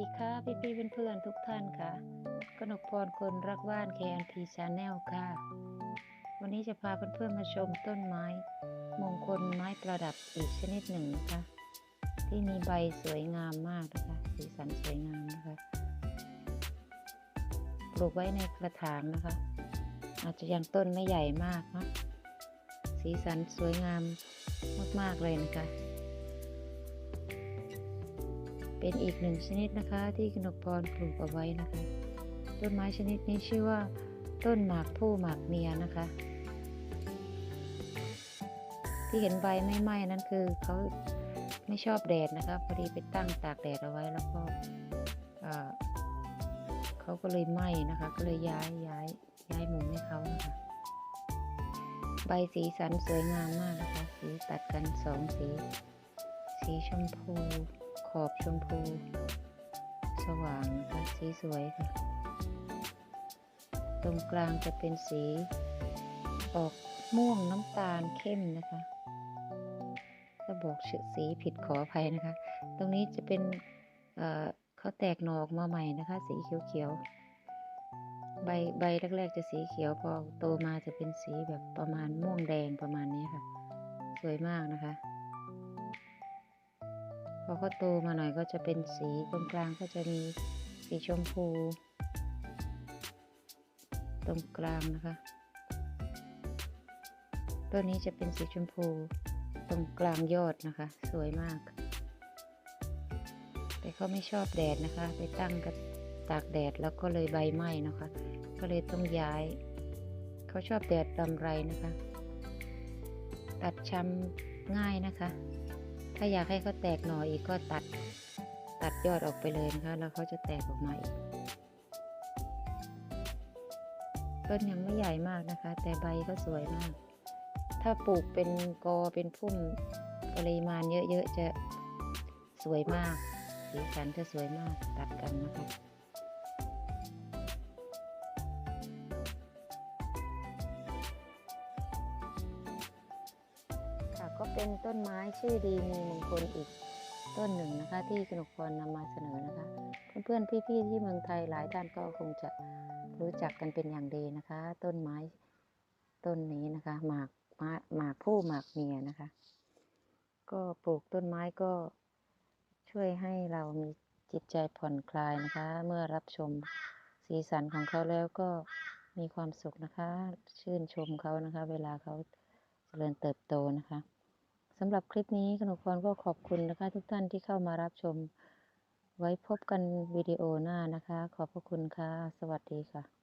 ดีค่ะพี่พี่เพื่อนๆทุกท่านค่ะ กนกพรคนรักบ้าน KNP Channel ค่ะ วันนี้จะพาเพื่อนๆมาชมต้นไม้ มงคลไม้ประดับอีกชนิดหนึ่งนะคะ ที่มีใบสวยงามมากนะคะสีสันสวยงามนะคะปลูกไว้ในกระถางนะคะ อาจจะยังต้นไม่ใหญ่มากนะสีสันสวยงามมากๆเลยนะคะ เป็นอีกหนึ่งชนิดนะคะที่กนกพรปลูกเอาไว้นะคะ ต้นไม้ชนิดนี้ชื่อว่า ต้นหมากผู้หมากเมียนะคะ ที่เห็นใบไม่ไหม้นั่นคือเขาไม่ชอบแดดนะคะ พอดีไปตั้งตากแดดเอาไว้แล้วก็เอ่อเขาก็เลยไหม้นะคะ ก็เลยย้ายย้ายย้ายมุมให้เขานะคะ ใบสีสันสวยงามมากนะคะ สีตัดกันสองสี สีชมพู ขอบชมพู สว่างนะคะสีสวยค่ะ ตรงกลางจะเป็นสี ออกม่วงน้ำตาลเข้มนะคะถ้าบอกชื่อสีผิดขออภัยนะคะ ตรงนี้จะเป็นเอ่อเขาแตกหนอออกมาใหม่นะคะ สีเขียวๆ ใบใบแรกๆจะสีเขียวพอโตมาจะเป็นสีแบบประมาณม่วงแดงประมาณนี้ค่ะ สวยมากนะคะ อเขาโตมาหน่อยก็จะเป็นสีตรงกลางก็จะมีสีชมพู ตรงกลางนะคะต้นนี้จะเป็นสีชมพูตรงกลางยอดนะคะ สวยมาก แต่เขาไม่ชอบแดดนะคะ ไปตั้งกับตากแดดแล้วก็เลยใบไหม้นะคะ ก็เลยต้องย้าย เขาชอบแดดลำไรนะคะ ตัดชำง่ายนะคะ ถ้าอยากให้เขาแตกหน่ออีกก็ตัดตัดยอดออกไปเลยนะคะแล้วเขาจะแตกออกมาอีกต้นยังไม่ใหญ่มากนะคะ แต่ใบก็สวยมาก ถ้าปลูกเป็นกอเป็นพุ่มปริมาณเยอะๆจะสวยมาก สีสันจะสวยมากตัดกันนะคะ เป็นต้นไม้ชื่อดีมีมงคลอีกต้นหนึ่งนะคะ ที่กนกพรนำมาเสนอนะคะ เพื่อนๆพี่ๆที่เมืองไทยหลายท่านก็คงจะรู้จักกันเป็นอย่างดีนะคะ ต้นไม้ต้นนี้นะคะหมากหมากหมากผู้หมากเมียนะคะ ก็ปลูกต้นไม้ก็ช่วยให้เรามีจิตใจผ่อนคลายนะคะ เมื่อรับชมสีสันของเขาแล้วก็มีความสุขนะคะ ชื่นชมเขานะคะ เวลาเขาเจริญเติบโตนะคะ สำหรับคลิปนี้ขนมพรก็ขอบคุณนะคะ ทุกท่านที่เข้ามารับชม ไว้พบกันวิดีโอหน้านะคะ ขอบพระคุณค่ะ สวัสดีค่ะ